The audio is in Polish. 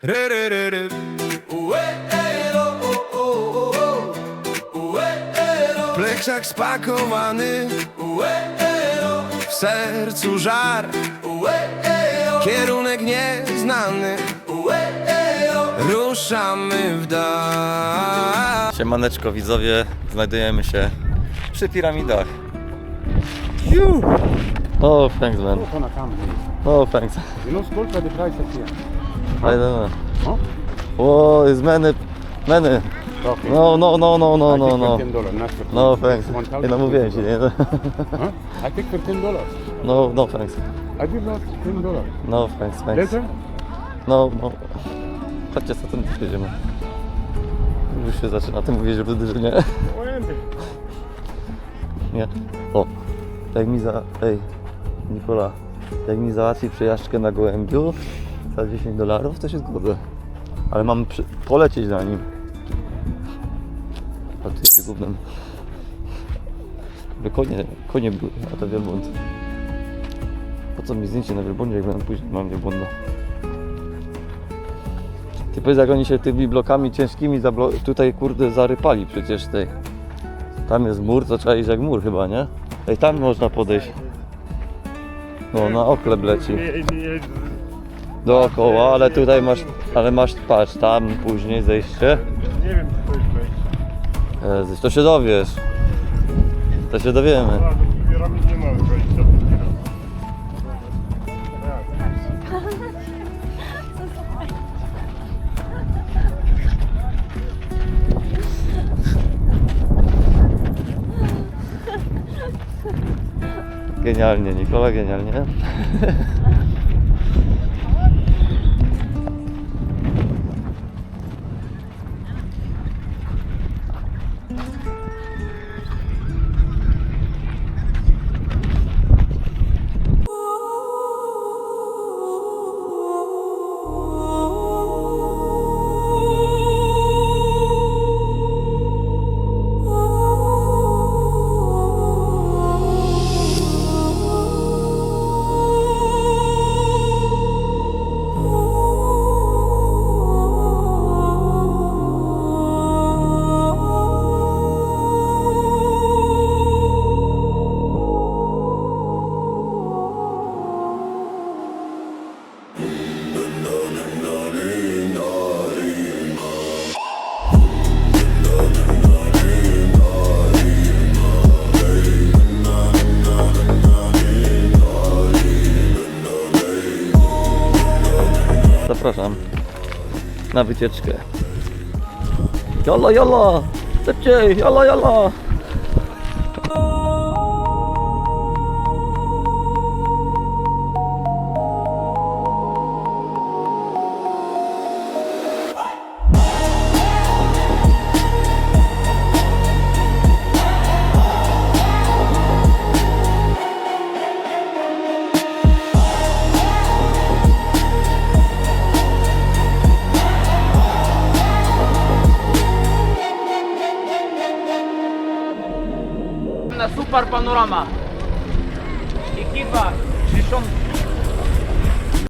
Ry, ry, ry, ry. Spakowany. W sercu żar. Kierunek nieznany. Ruszamy w dal. Siemaneczko widzowie, znajdujemy się przy piramidach. Phew. Oh, thanks man. Oh, thanks. I don't know. Huh? Oh, it's many, many. Okay. No, no, no, no, no, I no, no. ten No, ten. thanks. Nie namówiłem się, nie? I take for ten dollars. No, no, thanks. I give not ten dollars. No, thanks, thanks. Later? No, no. Chodźcie, co tym jedziemy. Już się zaczyna, ty mówisz, że że nie. Nie. O, jak mi za... Ej, Nikola, jak mi załatwi przejażdżkę na Gołębiu za 10 dolarów, to się zgodzę. Ale mam przy... polecieć na nim. A tu jest gównem. By konie, konie były, a to wielbłąd. Po co mi zdjęcie na wielbłądzie, jak będę później mam wielbłąda? Ty powiedz, jak oni się tymi blokami ciężkimi tutaj kurde zarypali przecież tej. Tam jest mur, to trzeba iść jak mur chyba, nie? Ej, tam można podejść. No, na oklep leci. Dookoła, ale tutaj masz, ale masz, patrz, tam później zejście. Nie wiem, czy to jest wejście. Jezus, to się dowiesz. To się dowiemy. Genialnie, Nikola, genialnie. Zapraszam na wycieczkę. Jolo, jolo! Szybciej! Jolo, jolo! Na super panorama. Ekipa 60